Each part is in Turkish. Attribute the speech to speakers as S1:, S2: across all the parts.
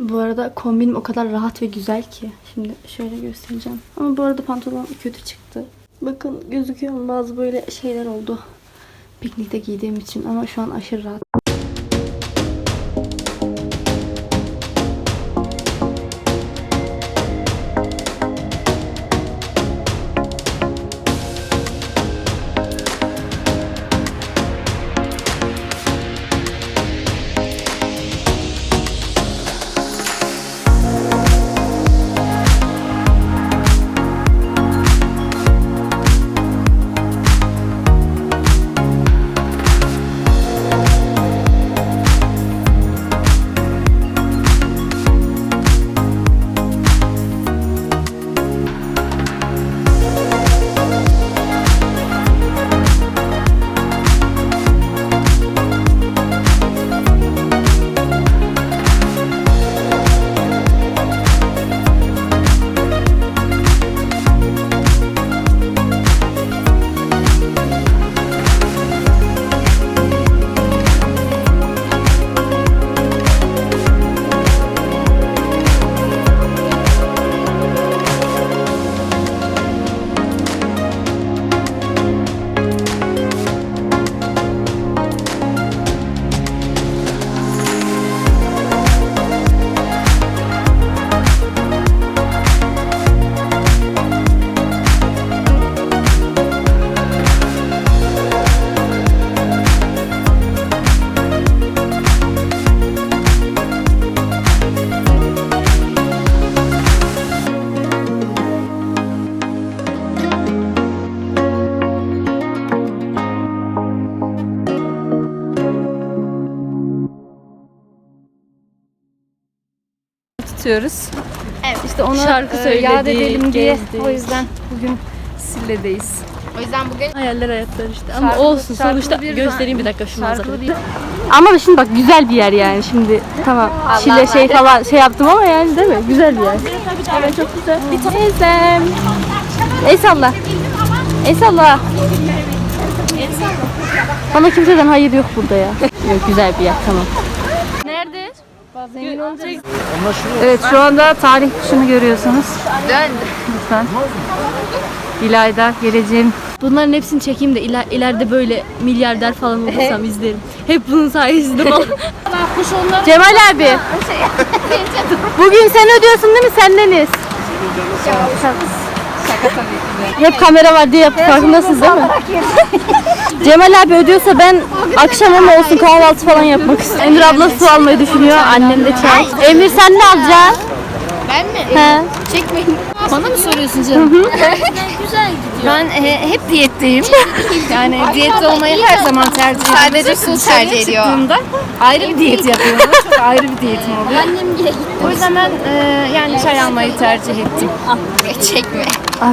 S1: Bu arada kombinim o kadar rahat ve güzel ki. Şimdi şöyle göstereceğim. Ama bu arada pantolon kötü çıktı. Bakın gözüküyor? Bazı böyle şeyler oldu. Piknikte giydiğim için ama şu an aşırı rahat.
S2: Tutuyoruz.
S3: Evet.
S2: İşte ona
S1: Şarkı
S2: e,
S1: söyledik,
S2: yad edelim diye.
S1: gezdik.
S2: O yüzden bugün Sille'deyiz.
S3: O yüzden bugün
S1: Hayaller hayatlar işte. Ama
S2: Şarkılı-
S1: olsun
S2: şarkılı
S1: sonuçta
S2: bir
S1: göstereyim bir dakika şu
S2: Şarkılı
S1: manzarayı.
S2: bir
S1: Ama şimdi bak güzel bir yer yani şimdi. Tamam. Şile şey falan şey yaptım ama yani değil mi? Güzel bir yer. Evet çok güzel. Bir teyzem. El salla. El salla. Bana kimseden hayır yok burada ya. Yok güzel bir yer tamam.
S2: Nerede? Evet şu anda tarih kuşunu görüyorsunuz.
S3: dön.
S2: Lütfen. İlayda, geleceğim.
S1: Bunların hepsini çekeyim de iler, ileride böyle milyarder falan olursam izlerim. Hep bunun sayesinde falan. Cemal abi. Bugün sen ödüyorsun değil mi? Sendeniz. Hep kamera var diye farkındasınız değil mi? Cemal abi ödüyorsa ben akşam ama olsun kahvaltı falan yapmak istiyorum. Emir abla su almayı düşünüyor. Annem de çay. Emir sen ne alacaksın?
S3: Ben mi?
S1: He.
S3: Çekmeyin.
S2: Bana mı soruyorsun canım? ben e, hep diyetteyim. yani diyette olmayı her zaman tercih ediyorum.
S3: Sadece su tercih ediyor.
S2: çıktığımda ayrı bir diyet yapıyorum. Çok ayrı bir diyetim oluyor. O yüzden ben e, yani almayı tercih ettim.
S3: Çekme.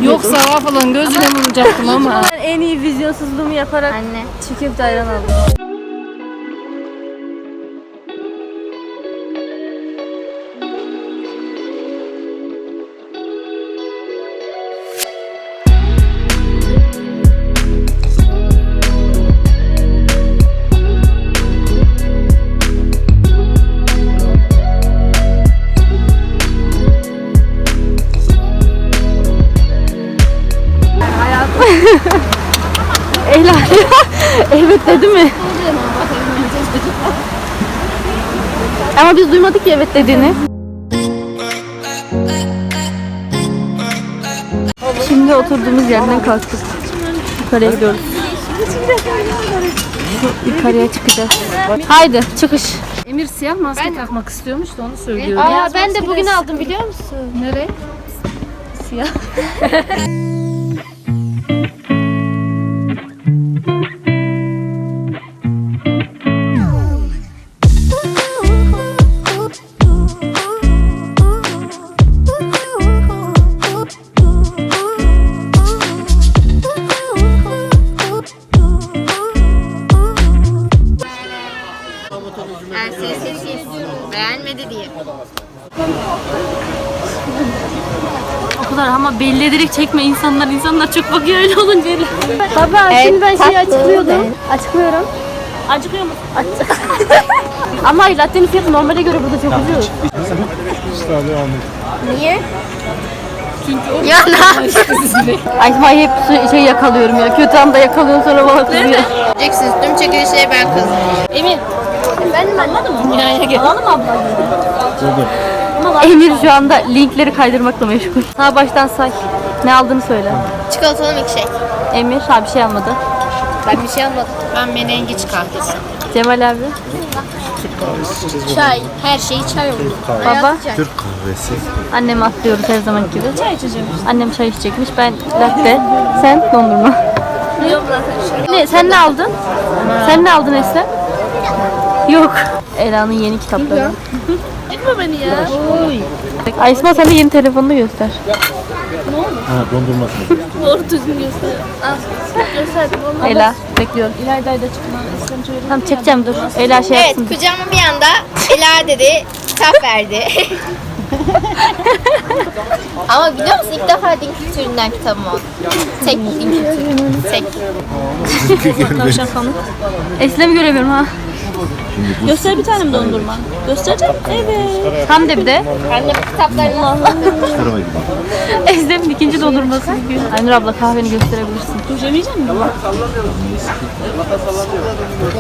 S2: Yoksa falan gözüne vuracaktım ama.
S1: En iyi vizyonsuzluğumu yaparak
S3: Anne.
S1: çiğ köfte ayran aldım. Ama biz duymadık ki evet dediğini. Şimdi oturduğumuz yerden kalktık. Yukarıya gidiyoruz. Yukarıya çıkacağız. Haydi çıkış.
S2: Emir siyah maske takmak istiyormuş da onu söylüyor.
S1: Aa ben de bugün aldım biliyor musun?
S2: Nereye?
S1: Siyah. ama belli ederek çekme insanlar. insanlar çok bakıyor öyle olunca. Baba şimdi ben şeyi açıklıyordum. Açıklıyorum. Acıkıyor musun? Ama latte'nin fiyatı normale göre burada çok ucuz.
S3: Niye? Çünkü Ya ne yapıyorsun?
S1: Ay hep su- şey yakalıyorum ya. Kötü anda yakalıyorum sonra bana kızıyor.
S3: Diyeceksiniz tüm çekilişleri ben kazanıyorum.
S1: Emin. Efendim anladın mı? Binaya gel. Alalım mı abla? Emir şu anda linkleri kaydırmakla meşgul. Sağ baştan say. Ne aldığını söyle.
S3: Çikolatalı milkshake.
S1: Emir ha bir şey almadı.
S3: Ben bir şey almadım. Ben menengiç kahvesi.
S1: Cemal abi.
S3: Çay. Her şey çay olur.
S1: Baba.
S4: Türk kahvesi.
S1: Annemi atlıyoruz her zaman gibi. Çay içeceğim. Annem çay içecekmiş. Ben latte. Sen dondurma. Ne, sen ne aldın? Sen ne aldın Eslem? Yok. Ela'nın yeni kitapları. Gitme beni ya. Ay İsmail sen de yeni telefonunu göster.
S4: Ha dondurmasını.
S1: Ela bekliyorum. İlayda'yı da çıkma. Tamam çekeceğim dur. Ela şey
S3: Evet
S1: yapsın.
S3: kucağıma bir anda Ela dedi kitap verdi. Ama biliyor musun ilk defa din kültüründen kitabım oldu. Tek din kültürü. Tek.
S1: Eslem'i göremiyorum ha.
S5: Göster bir tane mi dondurma? Göstereceğim. Evet.
S1: De bir de.
S3: Anne bu kitaplarını
S4: gibi.
S1: Eslem'in ikinci dondurması. Aynur abla kahveni gösterebilirsin.
S5: Yemeyecek misin?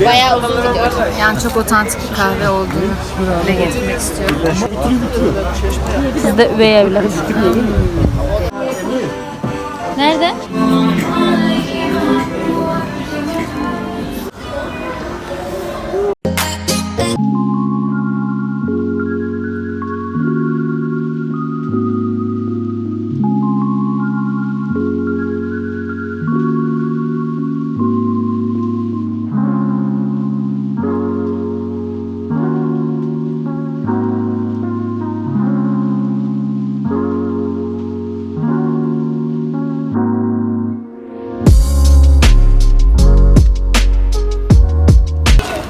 S3: bayağı uzun gidiyor.
S2: Yani çok otantik bir kahve olduğunu dile getirmek istiyorum.
S1: Siz de üvey evlat. Nerede?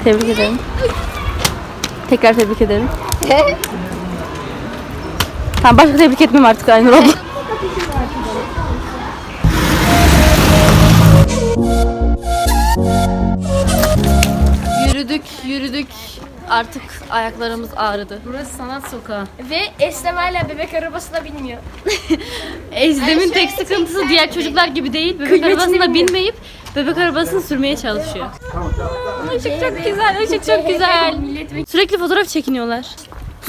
S1: Tebrik ederim. Tekrar tebrik ederim. Tamam başka tebrik etmem artık Aynur abla. yürüdük, yürüdük. Artık ayaklarımız ağrıdı.
S2: Burası sanat sokağı.
S3: Ve Eslem hala bebek arabasına binmiyor.
S1: Ezlem'in tek sıkıntısı diğer çocuklar gibi değil. Bebek arabasına binmeyip bebek arabasını sürmeye çalışıyor. Işık çok güzel, ışık çok güzel. Sürekli fotoğraf çekiniyorlar.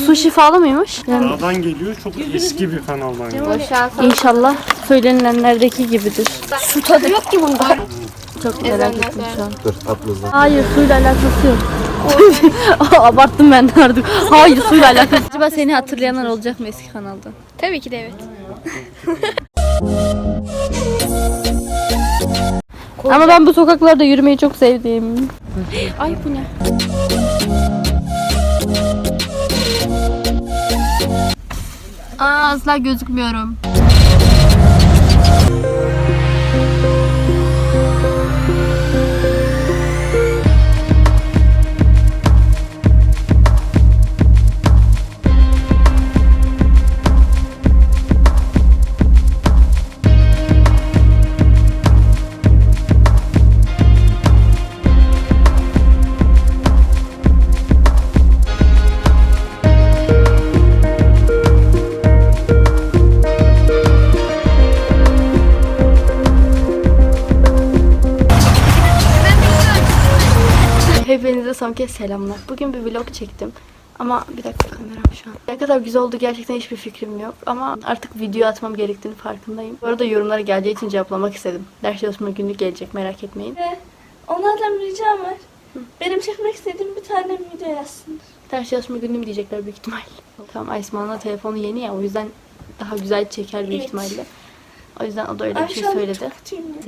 S1: Su şifalı mıymış? Yani
S6: Kanaldan geliyor. Çok eski bir kanaldan geliyor.
S1: inşallah söylenilenlerdeki gibidir. Su tadı yok ki bunda. Çok merak ettim şu an.
S4: Dur.
S1: Hayır suyla alakası yok. Abarttım ben de artık. Hayır suyla alakası. Acaba seni hatırlayanlar olacak mı eski kanalda?
S3: Tabii ki de evet.
S1: Ama ben bu sokaklarda yürümeyi çok sevdim. Ay bu ne? Aa asla gözükmüyorum. Kez selamlar. Bugün bir vlog çektim. Ama bir dakika kameram şu an. Ne kadar güzel oldu gerçekten hiçbir fikrim yok. Ama artık video atmam gerektiğini farkındayım. Bu arada yorumlara geleceği için cevaplamak istedim. Ders çalışma günü gelecek merak etmeyin.
S5: Onlardan bir ricam var. Benim çekmek istediğim bir tane video yazsınlar.
S1: Ders çalışma günü mü diyecekler büyük ihtimal. Tamam Aysman'ın da telefonu yeni ya o yüzden daha güzel çeker büyük
S5: Evet.
S1: ihtimalle. O yüzden o da öyle bir şey söyledi.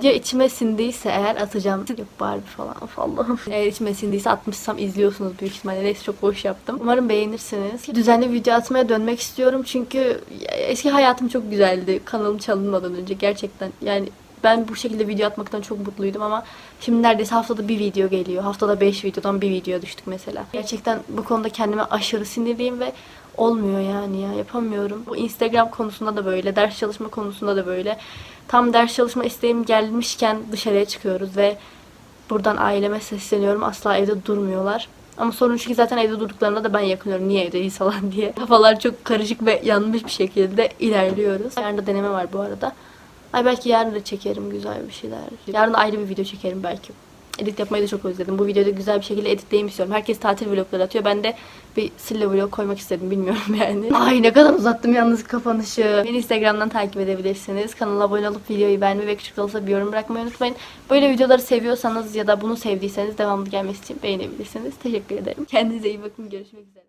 S5: ya.
S1: İçime sindiyse eğer atacağım. Yok Barbie falan of Allah'ım. Eğer içime sindiyse atmışsam izliyorsunuz büyük ihtimalle. Neyse çok boş yaptım. Umarım beğenirsiniz. Düzenli video atmaya dönmek istiyorum çünkü eski hayatım çok güzeldi. Kanalım çalınmadan önce gerçekten. Yani ben bu şekilde video atmaktan çok mutluydum ama şimdi neredeyse haftada bir video geliyor. Haftada 5 videodan bir video düştük mesela. Gerçekten bu konuda kendime aşırı sinirliyim ve olmuyor yani ya yapamıyorum. Bu Instagram konusunda da böyle, ders çalışma konusunda da böyle. Tam ders çalışma isteğim gelmişken dışarıya çıkıyoruz ve Buradan aileme sesleniyorum. Asla evde durmuyorlar. Ama sorun şu ki zaten evde durduklarında da ben yakınıyorum. Niye evdeyiz falan diye. Kafalar çok karışık ve yanmış bir şekilde ilerliyoruz. Yarın da deneme var bu arada. Ay belki yarın da çekerim güzel bir şeyler. Yarın ayrı bir video çekerim belki. Edit yapmayı da çok özledim. Bu videoda güzel bir şekilde editleyeyim istiyorum. Herkes tatil vlogları atıyor. Ben de bir sille vlog koymak istedim. Bilmiyorum yani. Ay ne kadar uzattım yalnız kapanışı. Beni Instagram'dan takip edebilirsiniz. Kanala abone olup videoyu beğenmeyi ve küçük olsa bir yorum bırakmayı unutmayın. Böyle videoları seviyorsanız ya da bunu sevdiyseniz devamlı gelmesi için beğenebilirsiniz. Teşekkür ederim. Kendinize iyi bakın. Görüşmek üzere.